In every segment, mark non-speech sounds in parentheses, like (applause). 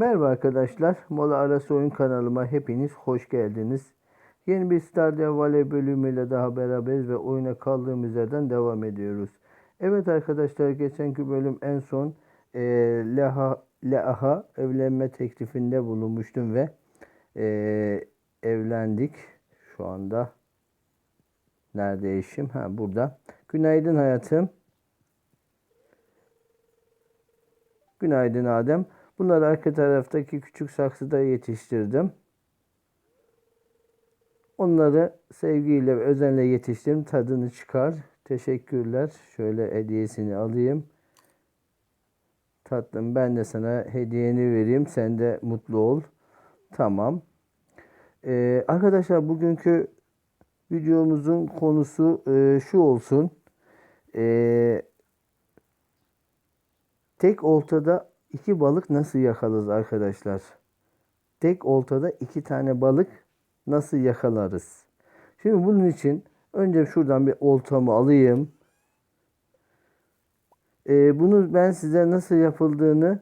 Merhaba arkadaşlar. Mola Arası Oyun kanalıma hepiniz hoş geldiniz. Yeni bir Stardew Valley bölümüyle daha beraberiz ve oyuna kaldığımız yerden devam ediyoruz. Evet arkadaşlar geçenki bölüm en son e, Leha, Leaha evlenme teklifinde bulunmuştum ve e, evlendik. Şu anda nerede eşim? Ha burada. Günaydın hayatım. Günaydın Adem. Bunları arka taraftaki küçük saksıda yetiştirdim. Onları sevgiyle ve özenle yetiştirdim. Tadını çıkar. Teşekkürler. Şöyle hediyesini alayım. Tatlım ben de sana hediyeni vereyim. Sen de mutlu ol. Tamam. Ee, arkadaşlar bugünkü videomuzun konusu e, şu olsun. Ee, tek oltada iki balık nasıl yakalarız arkadaşlar? Tek oltada iki tane balık nasıl yakalarız? Şimdi bunun için önce şuradan bir oltamı alayım. Ee, bunu ben size nasıl yapıldığını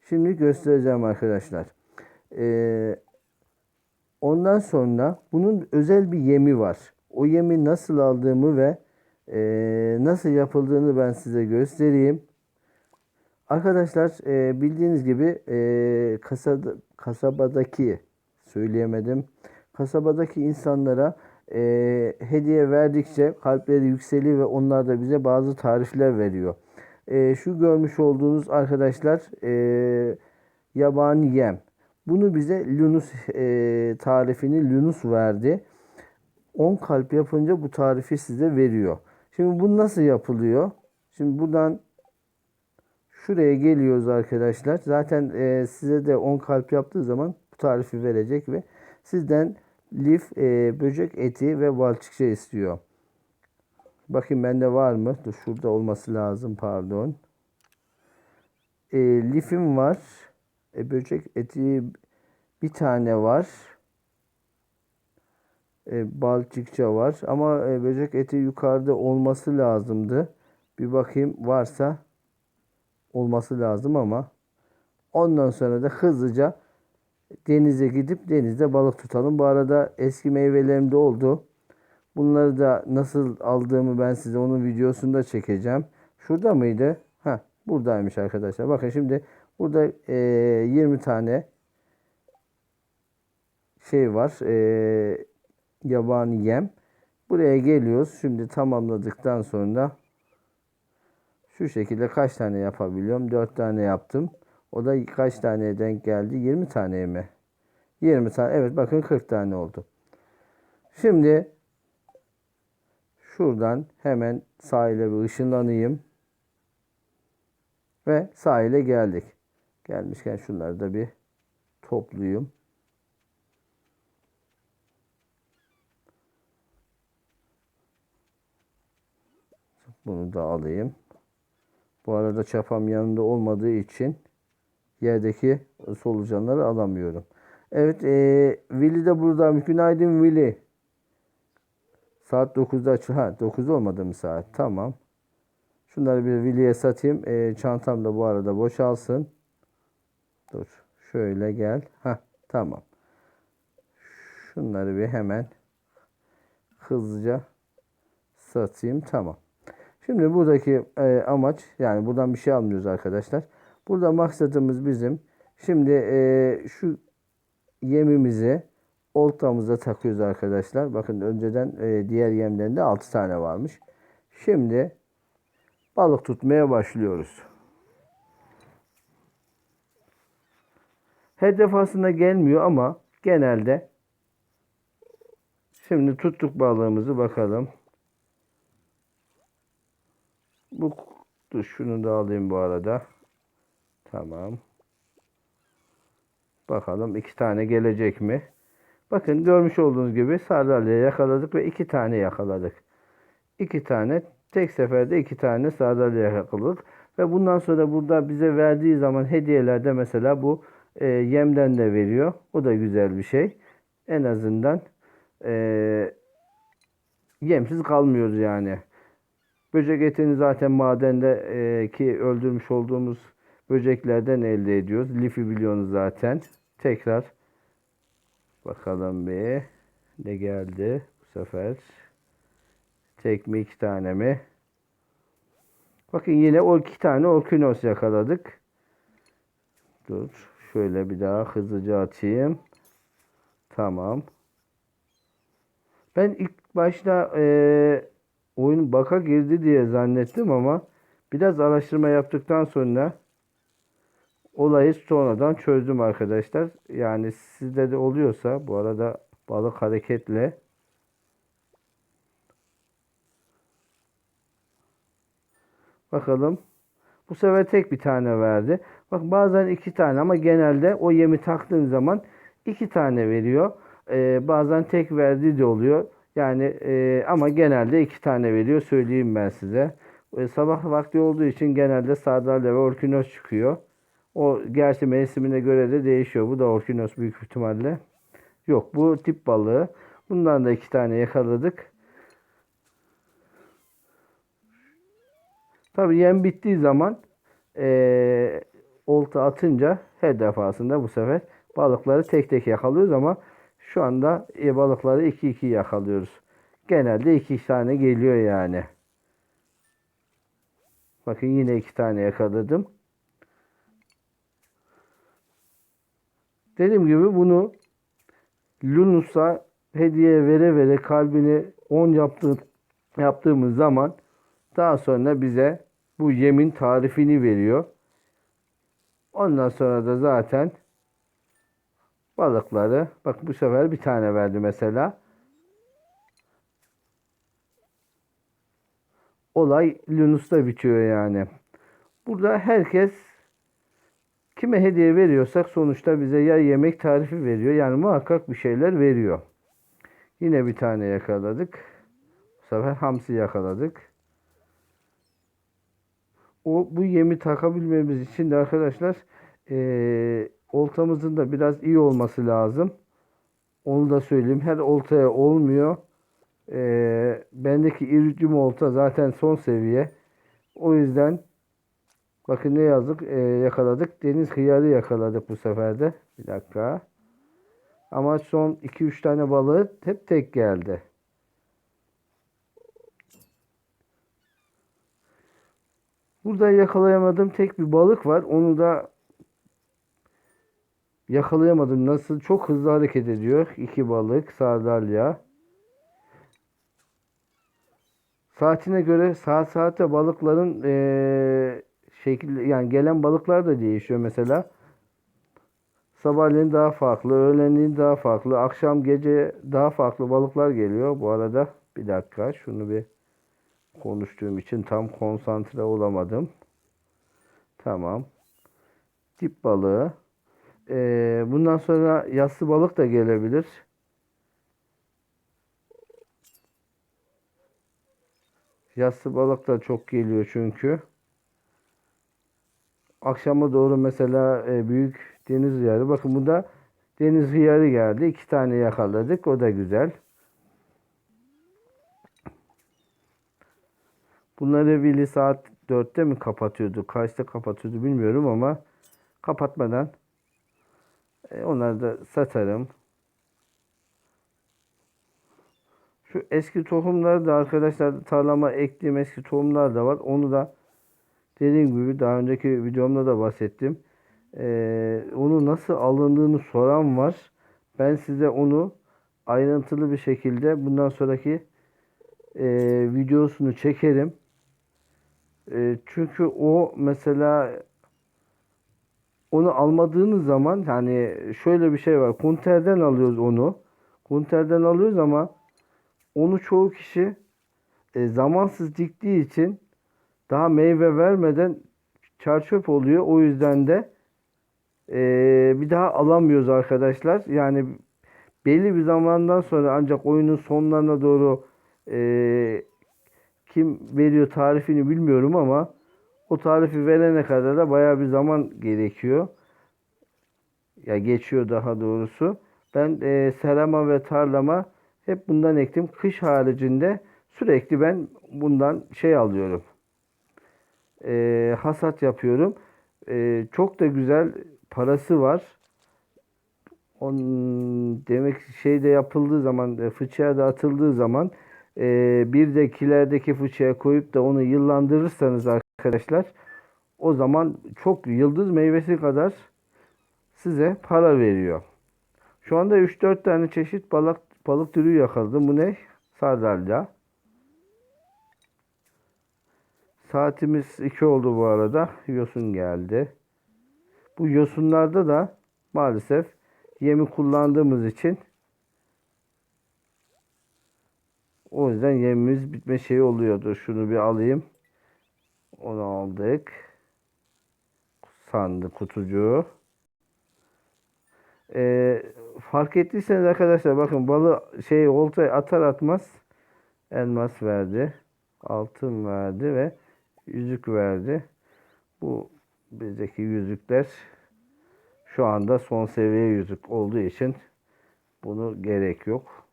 şimdi göstereceğim arkadaşlar. Ee, ondan sonra bunun özel bir yemi var. O yemi nasıl aldığımı ve e, nasıl yapıldığını ben size göstereyim. Arkadaşlar e, bildiğiniz gibi e, kasada, kasabadaki söyleyemedim. Kasabadaki insanlara e, hediye verdikçe kalpleri yükseliyor ve onlar da bize bazı tarifler veriyor. E, şu görmüş olduğunuz arkadaşlar e, yabani yem. Bunu bize Lunus e, tarifini Lunus verdi. 10 kalp yapınca bu tarifi size veriyor. Şimdi bu nasıl yapılıyor? Şimdi buradan Şuraya geliyoruz arkadaşlar. Zaten e, size de 10 kalp yaptığı zaman bu tarifi verecek ve sizden lif, e, böcek eti ve balçıkça istiyor. Bakayım bende var mı? Dur şurada olması lazım pardon. E, lifim var. E, böcek eti bir tane var. E, balçıkça var. Ama e, böcek eti yukarıda olması lazımdı. Bir bakayım varsa olması lazım ama ondan sonra da hızlıca denize gidip denizde balık tutalım. Bu arada eski meyvelerim de oldu. Bunları da nasıl aldığımı ben size onun videosunda çekeceğim. Şurada mıydı? Ha, buradaymış arkadaşlar. Bakın şimdi burada e, 20 tane şey var. E, yabani yem. Buraya geliyoruz. Şimdi tamamladıktan sonra şu şekilde kaç tane yapabiliyorum? 4 tane yaptım. O da kaç taneye denk geldi? 20 taneye mi? 20 tane. Evet bakın 40 tane oldu. Şimdi şuradan hemen sahile bir ışınlanayım. Ve sahile geldik. Gelmişken şunları da bir toplayayım. Bunu da alayım. Bu arada çapam yanında olmadığı için yerdeki solucanları alamıyorum. Evet, e, Willy de buradaymış. Günaydın Willy. Saat 9'da aç. Ha 9 olmadı mı saat? Tamam. Şunları bir Willy'e satayım. E, çantam da bu arada boşalsın. Dur. Şöyle gel. Ha tamam. Şunları bir hemen hızlıca satayım. Tamam. Şimdi buradaki e, amaç yani buradan bir şey almıyoruz arkadaşlar. Burada maksadımız bizim. Şimdi e, şu yemimizi oltamıza takıyoruz arkadaşlar. Bakın önceden e, diğer yemlerinde 6 tane varmış. Şimdi balık tutmaya başlıyoruz. Her defasında gelmiyor ama genelde şimdi tuttuk balığımızı bakalım. Bu dur şunu da alayım bu arada. Tamam. Bakalım iki tane gelecek mi? Bakın görmüş olduğunuz gibi sardalya yakaladık ve iki tane yakaladık. İki tane tek seferde iki tane sardalya yakaladık. Ve bundan sonra burada bize verdiği zaman hediyelerde mesela bu e, yemden de veriyor. O da güzel bir şey. En azından e, yemsiz kalmıyoruz yani. Böcek etini zaten madende e, öldürmüş olduğumuz böceklerden elde ediyoruz. Lifi biliyorsunuz zaten. Tekrar bakalım bir ne geldi bu sefer. Tek mi iki tane mi? Bakın yine o iki tane orkinos yakaladık. Dur. Şöyle bir daha hızlıca atayım. Tamam. Ben ilk başta eee oyun baka girdi diye zannettim ama biraz araştırma yaptıktan sonra olayı sonradan çözdüm arkadaşlar. Yani sizde de oluyorsa bu arada balık hareketle bakalım. Bu sefer tek bir tane verdi. Bak bazen iki tane ama genelde o yemi taktığın zaman iki tane veriyor. Ee, bazen tek verdiği de oluyor. Yani e, ama genelde iki tane veriyor söyleyeyim ben size. E, sabah vakti olduğu için genelde sardalya ve orkinos çıkıyor. O gerçi mevsimine göre de değişiyor. Bu da orkinos büyük ihtimalle. Yok bu tip balığı. Bundan da iki tane yakaladık. Tabii yem bittiği zaman eee olta atınca her defasında bu sefer balıkları tek tek yakalıyoruz ama şu anda e, balıkları 2-2 yakalıyoruz. Genelde 2 tane geliyor yani. Bakın yine 2 tane yakaladım. Dediğim gibi bunu Lunus'a hediye vere vere kalbini 10 yaptığı, yaptığımız zaman daha sonra bize bu yemin tarifini veriyor. Ondan sonra da zaten balıkları bak bu sefer bir tane verdi mesela. Olay Lunus'ta bitiyor yani. Burada herkes kime hediye veriyorsak sonuçta bize ya yemek tarifi veriyor. Yani muhakkak bir şeyler veriyor. Yine bir tane yakaladık. Bu sefer hamsi yakaladık. O bu yemi takabilmemiz için de arkadaşlar eee oltamızın da biraz iyi olması lazım. Onu da söyleyeyim. Her oltaya olmuyor. Eee bendeki iridium olta zaten son seviye. O yüzden bakın ne yazdık? Eee, yakaladık. Deniz hıyarı yakaladık bu sefer de. Bir dakika. Ama son 2-3 tane balığı hep tek geldi. Burada yakalayamadığım tek bir balık var. Onu da yakalayamadım. Nasıl? Çok hızlı hareket ediyor. İki balık, sardalya. Saatine göre saat saate balıkların eee şekil yani gelen balıklar da değişiyor mesela. Sabahleyin daha farklı, öğlenleyin daha farklı, akşam gece daha farklı balıklar geliyor. Bu arada bir dakika şunu bir konuştuğum için tam konsantre olamadım. Tamam. Tip balığı. Ee, bundan sonra yassı balık da gelebilir. Yassı balık da çok geliyor çünkü. Akşama doğru mesela e, büyük deniz hıyarı. Bakın bu da deniz hıyarı geldi. İki tane yakaladık. O da güzel. Bunları Vili saat 4'te mi kapatıyordu? Kaçta kapatıyordu bilmiyorum ama kapatmadan e, onları da satarım. Şu eski tohumları da arkadaşlar tarlama ektiğim eski tohumlar da var. Onu da dediğim gibi daha önceki videomda da bahsettim. Ee, onu nasıl alındığını soran var. Ben size onu ayrıntılı bir şekilde bundan sonraki e, videosunu çekerim. E, çünkü o mesela onu almadığınız zaman hani şöyle bir şey var. Kunter'den alıyoruz onu. Kunter'den alıyoruz ama onu çoğu kişi e, zamansız diktiği için daha meyve vermeden çarçöp oluyor. O yüzden de e, bir daha alamıyoruz arkadaşlar. Yani belli bir zamandan sonra ancak oyunun sonlarına doğru e, kim veriyor tarifini bilmiyorum ama o tarifi verene kadar da baya bir zaman gerekiyor. Ya geçiyor daha doğrusu. Ben e, serama ve tarlama hep bundan ektim. Kış haricinde sürekli ben bundan şey alıyorum. E, hasat yapıyorum. Ee, çok da güzel parası var. On, demek şey de yapıldığı zaman, e, fıçıya da atıldığı zaman e, bir de kilerdeki fıçıya koyup da onu yıllandırırsanız arkadaşlar o zaman çok yıldız meyvesi kadar size para veriyor. Şu anda 3-4 tane çeşit balık balık türü yakaladım. Bu ne? Sardalya. Saatimiz 2 oldu bu arada. Yosun geldi. Bu yosunlarda da maalesef yemi kullandığımız için o yüzden yemimiz bitme şeyi oluyordu. Şunu bir alayım. Onu aldık. Sandı kutucuğu. Ee, fark ettiyseniz arkadaşlar bakın balı şey oltaya atar atmaz elmas verdi. Altın verdi ve yüzük verdi. Bu bizdeki yüzükler şu anda son seviye yüzük olduğu için bunu gerek yok.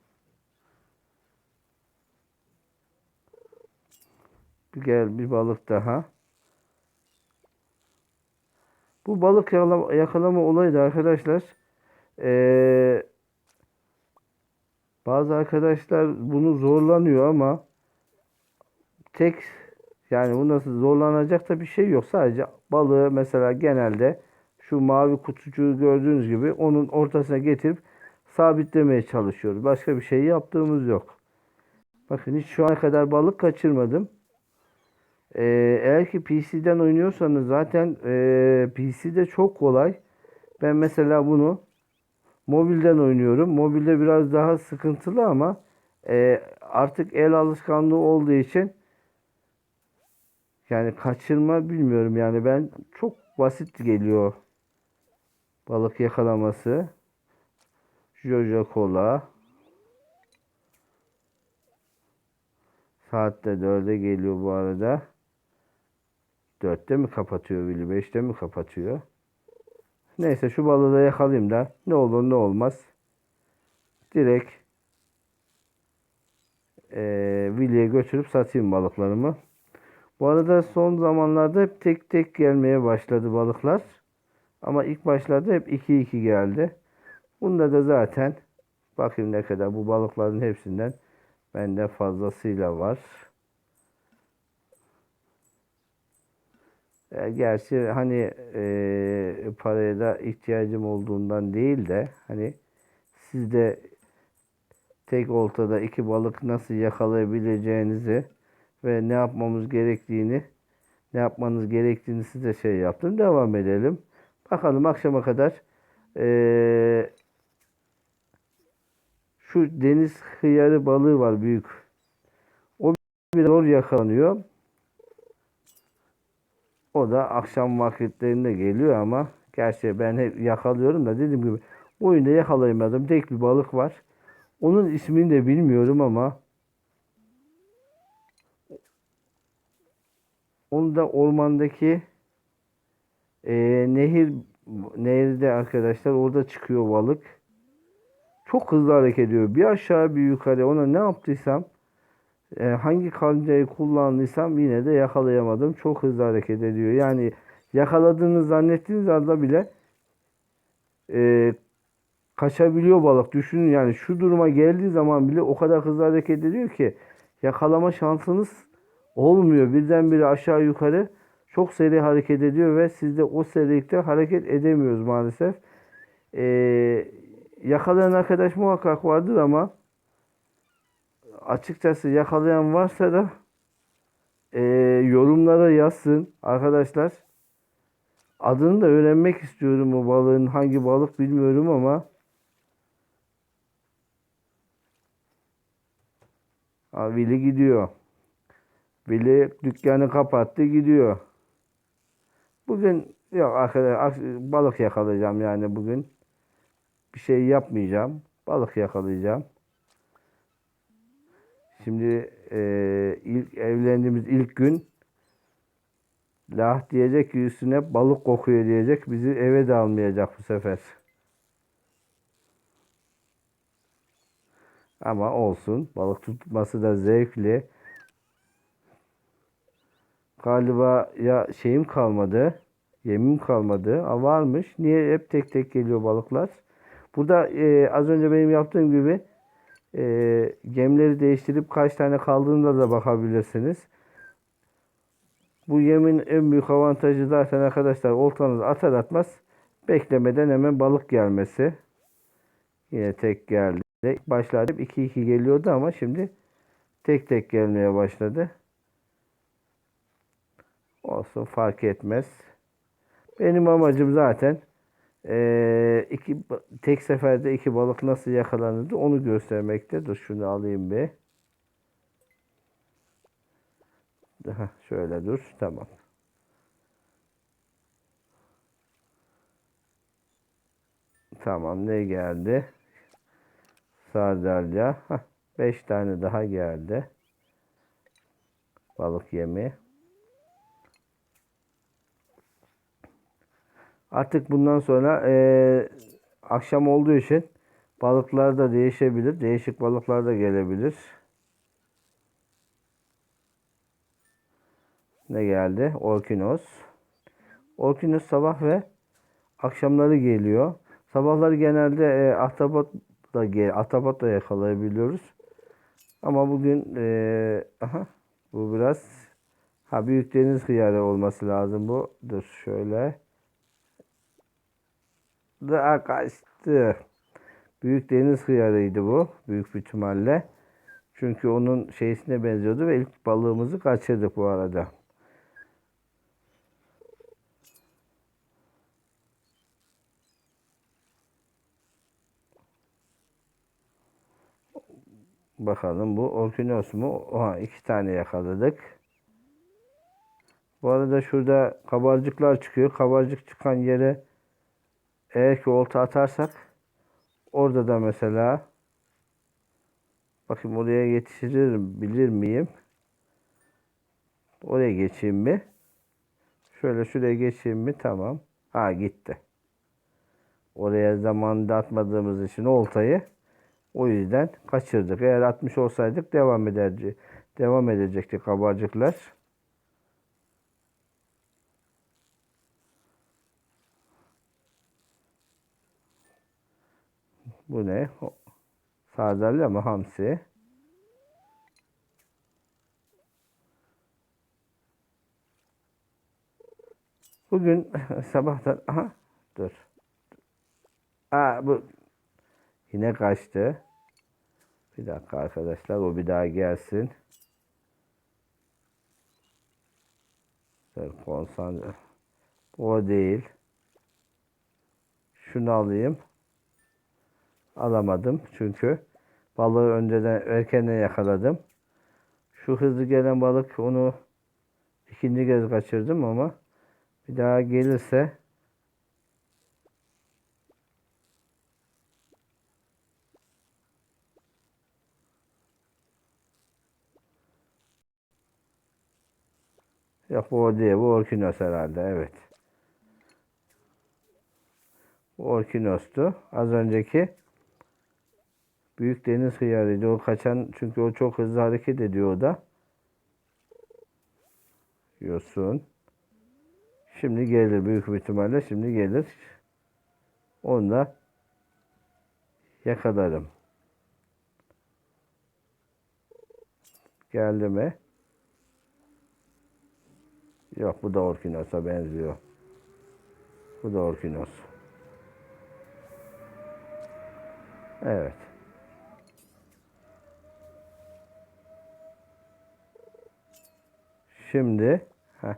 Gel bir balık daha. Bu balık yakalama, yakalama olayı da arkadaşlar ee, bazı arkadaşlar bunu zorlanıyor ama tek yani bu nasıl zorlanacak da bir şey yok. Sadece balığı mesela genelde şu mavi kutucuğu gördüğünüz gibi onun ortasına getirip sabitlemeye çalışıyoruz. Başka bir şey yaptığımız yok. Bakın hiç şu ana kadar balık kaçırmadım. Ee, eğer ki PC'den oynuyorsanız zaten e, PC'de çok kolay. Ben mesela bunu mobilden oynuyorum. Mobilde biraz daha sıkıntılı ama e, artık el alışkanlığı olduğu için yani kaçırma bilmiyorum yani ben çok basit geliyor balık yakalaması. Jojo Cola. Saatte dörde geliyor bu arada. Dörtte mi kapatıyor Willy? Beşte mi kapatıyor? Neyse şu balığı da yakalayayım da ne olur ne olmaz. Direkt e, Willy'ye götürüp satayım balıklarımı. Bu arada son zamanlarda hep tek tek gelmeye başladı balıklar. Ama ilk başlarda hep 2-2 geldi. Bunda da zaten bakayım ne kadar bu balıkların hepsinden bende fazlasıyla var. Gerçi hani e, paraya da ihtiyacım olduğundan değil de hani sizde tek oltada iki balık nasıl yakalayabileceğinizi ve ne yapmamız gerektiğini ne yapmanız gerektiğini size şey yaptım. Devam edelim. Bakalım akşama kadar ee, şu deniz hıyarı balığı var büyük. O biraz zor yakalanıyor. O da akşam vakitlerinde geliyor ama gerçi ben hep yakalıyorum da dediğim gibi oyunda yakalayamadım. Tek bir balık var. Onun ismini de bilmiyorum ama onu da ormandaki e, nehir nehirde arkadaşlar orada çıkıyor balık. Çok hızlı hareket ediyor. Bir aşağı bir yukarı ona ne yaptıysam e, hangi kancayı kullandıysam yine de yakalayamadım. Çok hızlı hareket ediyor. Yani yakaladığını zannettiğiniz anda bile e, kaçabiliyor balık. Düşünün yani şu duruma geldiği zaman bile o kadar hızlı hareket ediyor ki yakalama şansınız olmuyor. Birdenbire aşağı yukarı çok seri hareket ediyor ve siz de o serilikte hareket edemiyoruz maalesef. Ee, yakalayan arkadaş muhakkak vardır ama açıkçası yakalayan varsa da e, yorumlara yazsın arkadaşlar. Adını da öğrenmek istiyorum o balığın hangi balık bilmiyorum ama Ha, Willy gidiyor. Willy dükkanı kapattı gidiyor. Bugün yok arkadaş balık yakalayacağım yani bugün. Bir şey yapmayacağım. Balık yakalayacağım. Şimdi e, ilk evlendiğimiz ilk gün Lah diyecek ki üstüne balık kokuyor diyecek. Bizi eve de almayacak bu sefer. Ama olsun. Balık tutması da zevkli. Galiba ya şeyim kalmadı. Yemim kalmadı. Aa, varmış. Niye hep tek tek geliyor balıklar? Burada e, az önce benim yaptığım gibi e, gemleri değiştirip kaç tane kaldığında da bakabilirsiniz. Bu yemin en büyük avantajı zaten arkadaşlar oltanızı atar atmaz beklemeden hemen balık gelmesi. Yine tek geldi. Başlarda 2-2 geliyordu ama şimdi tek tek gelmeye başladı. Olsun fark etmez. Benim amacım zaten eee, iki tek seferde iki balık nasıl yakalanırdı onu göstermekte. Dur şunu alayım bir. Daha şöyle dur. Tamam. Tamam ne geldi? Sardalya. Hah, beş tane daha geldi. Balık yemi. Artık bundan sonra eee, akşam olduğu için balıklar da değişebilir. Değişik balıklar da gelebilir. Ne geldi? Orkinos. Orkinos sabah ve akşamları geliyor. Sabahları genelde e, ahtapot da gel, ahtapot da yakalayabiliyoruz. Ama bugün e, aha, bu biraz ha büyük deniz hıyarı olması lazım bu. Dur şöyle. Daha kaçtı. Büyük deniz hıyarıydı bu. Büyük bir ihtimalle. Çünkü onun şeysine benziyordu ve ilk balığımızı kaçırdık bu arada. Bakalım bu Orkinos mu? Oha iki tane yakaladık. Bu arada şurada kabarcıklar çıkıyor. Kabarcık çıkan yere eğer ki olta atarsak orada da mesela bakayım oraya yetiştirir bilir miyim? Oraya geçeyim mi? Şöyle şuraya geçeyim mi? Tamam. Ha gitti. Oraya zamanında atmadığımız için oltayı o yüzden kaçırdık. Eğer atmış olsaydık devam ederdi. Devam edecekti kabarcıklar. Bu ne? Sardalya mı hamsi? Bugün (laughs) sabahtan aha dur. Aa bu yine kaçtı. Bir dakika arkadaşlar o bir daha gelsin. Dur konsantre. O değil. Şunu alayım. Alamadım çünkü balığı önceden erkenden yakaladım. Şu hızlı gelen balık onu ikinci kez kaçırdım ama bir daha gelirse Yok bu o değil. Bu Orkinos herhalde. Evet. Bu Orkinos'tu. Az önceki büyük deniz hıyarıydı. O kaçan çünkü o çok hızlı hareket ediyor o da. Yosun. Şimdi gelir büyük bir ihtimalle. Şimdi gelir. Onu da yakalarım. Geldi mi? Yok bu da Orkinos'a benziyor. Bu da Orkinos. Evet. Şimdi heh.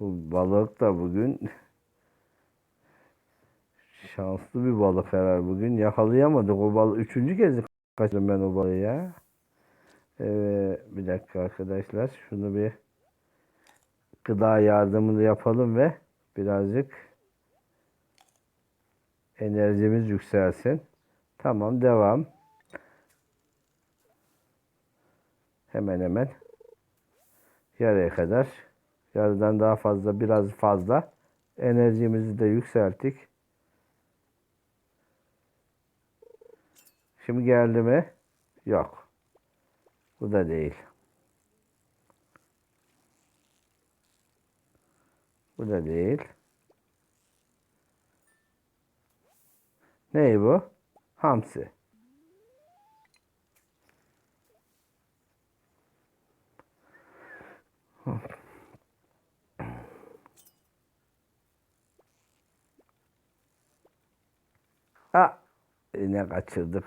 Bu balık da bugün (laughs) şanslı bir balık herhalde bugün. Yakalayamadık o balığı. Üçüncü kez kaçırdım ben o balığı ya. Evet, bir dakika arkadaşlar. Şunu bir gıda yardımını yapalım ve birazcık enerjimiz yükselsin. Tamam, devam. hemen hemen yarıya kadar yarıdan daha fazla biraz fazla enerjimizi de yükselttik. Şimdi geldi mi? Yok. Bu da değil. Bu da değil. Ney bu? Hamsi. Ha, yine kaçırdık.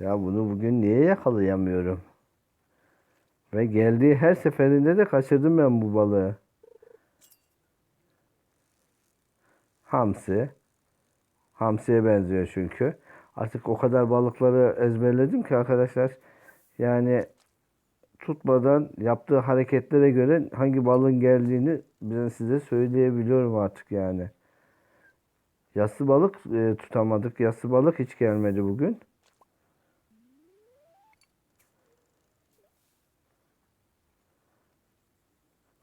Ya bunu bugün niye yakalayamıyorum? Ve geldiği her seferinde de kaçırdım ben bu balığı. Hamsi. Hamsiye benziyor çünkü. Artık o kadar balıkları ezberledim ki arkadaşlar. Yani tutmadan yaptığı hareketlere göre hangi balığın geldiğini ben size söyleyebiliyorum artık yani. Yassı balık e, tutamadık. Yassı balık hiç gelmedi bugün.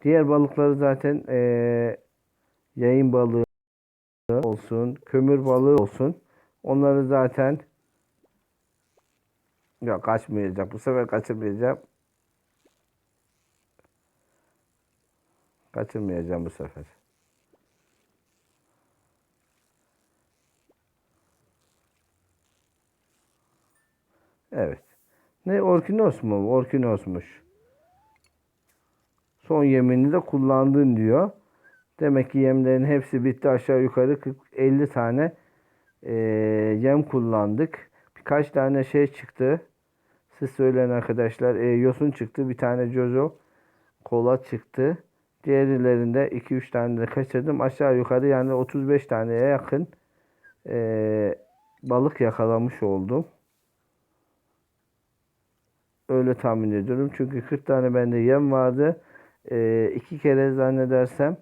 Diğer balıkları zaten e, yayın balığı olsun, kömür balığı olsun. Onları zaten ya kaçmayacak. Bu sefer kaçırmayacağım. Kaçırmayacağım bu sefer. Evet. Ne orkinos mu? Orkinosmuş. Son yemini de kullandın diyor. Demek ki yemlerin hepsi bitti. Aşağı yukarı 40, 50 tane e, yem kullandık. Birkaç tane şey çıktı. Siz söyleyin arkadaşlar. E, yosun çıktı. Bir tane Jojo kola çıktı. Diğerlerinde 2-3 tane de kaçırdım. Aşağı yukarı yani 35 taneye yakın e, balık yakalamış oldum. Öyle tahmin ediyorum. Çünkü 40 tane bende yem vardı. E, iki kere zannedersem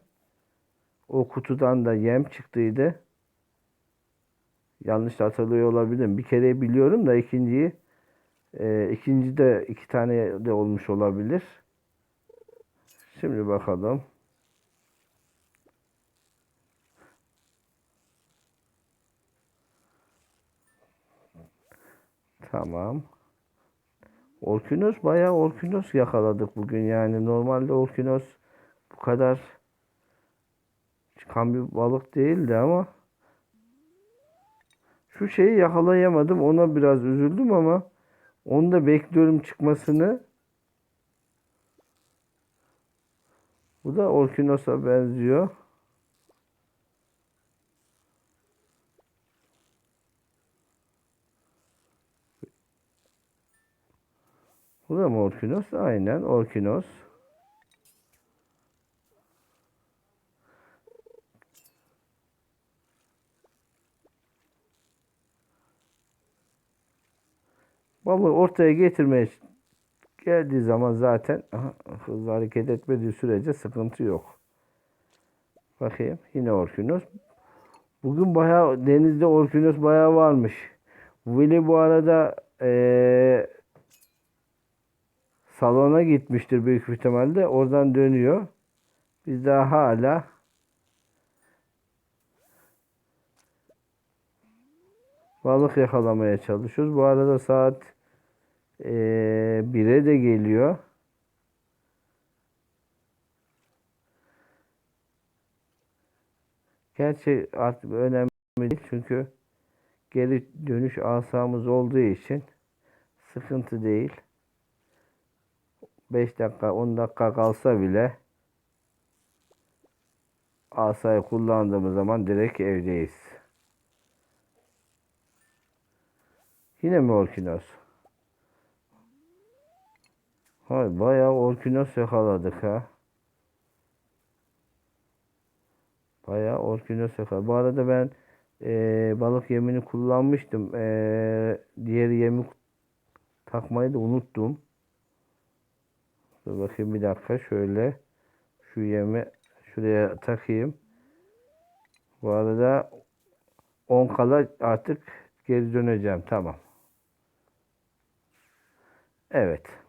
o kutudan da yem çıktıydı. Yanlış hatırlıyor olabilirim. Bir kere biliyorum da ikinciyi e, ikinci de iki tane de olmuş olabilir. Şimdi bakalım. Tamam. Orkinos bayağı orkinos yakaladık bugün yani. Normalde orkinos bu kadar çıkan bir balık değildi ama şu şeyi yakalayamadım. Ona biraz üzüldüm ama onu da bekliyorum çıkmasını. Bu da orkinos'a benziyor. Bu da mı orkinos? Aynen orkinos. Balığı ortaya getirmeye geldiği zaman zaten hızlı hareket etmediği sürece sıkıntı yok. Bakayım yine orkinos. Bugün bayağı denizde orkinos bayağı varmış. Willy bu arada ee, salona gitmiştir büyük ihtimalle. Oradan dönüyor. Biz daha hala balık yakalamaya çalışıyoruz. Bu arada saat e, 1'e de geliyor. Gerçi artık önemli değil çünkü geri dönüş asamız olduğu için sıkıntı değil. 5 dakika 10 dakika kalsa bile asayı kullandığımız zaman direkt evdeyiz. Yine mi orkinos? Hay bayağı orkinos yakaladık ha. Bayağı orkinos yakaladık. Bu arada ben e, balık yemini kullanmıştım. E, diğer yemi takmayı da unuttum. Dur bakayım bir dakika şöyle şu yemi şuraya takayım. Bu arada 10 kala artık geri döneceğim. Tamam. Evet.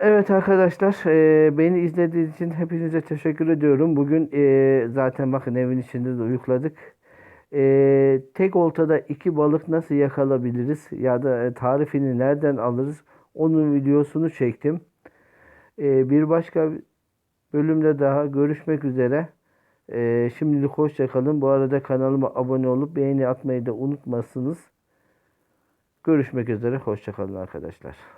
Evet arkadaşlar e, beni izlediğiniz için hepinize teşekkür ediyorum. Bugün e, zaten bakın evin içinde de uyukladık. E, tek oltada iki balık nasıl yakalabiliriz ya da e, tarifini nereden alırız onun videosunu çektim. Ee, bir başka bölümde daha görüşmek üzere. Ee, şimdilik hoşça kalın. Bu arada kanalıma abone olup beğeni atmayı da unutmasınız. Görüşmek üzere. Hoşça kalın arkadaşlar.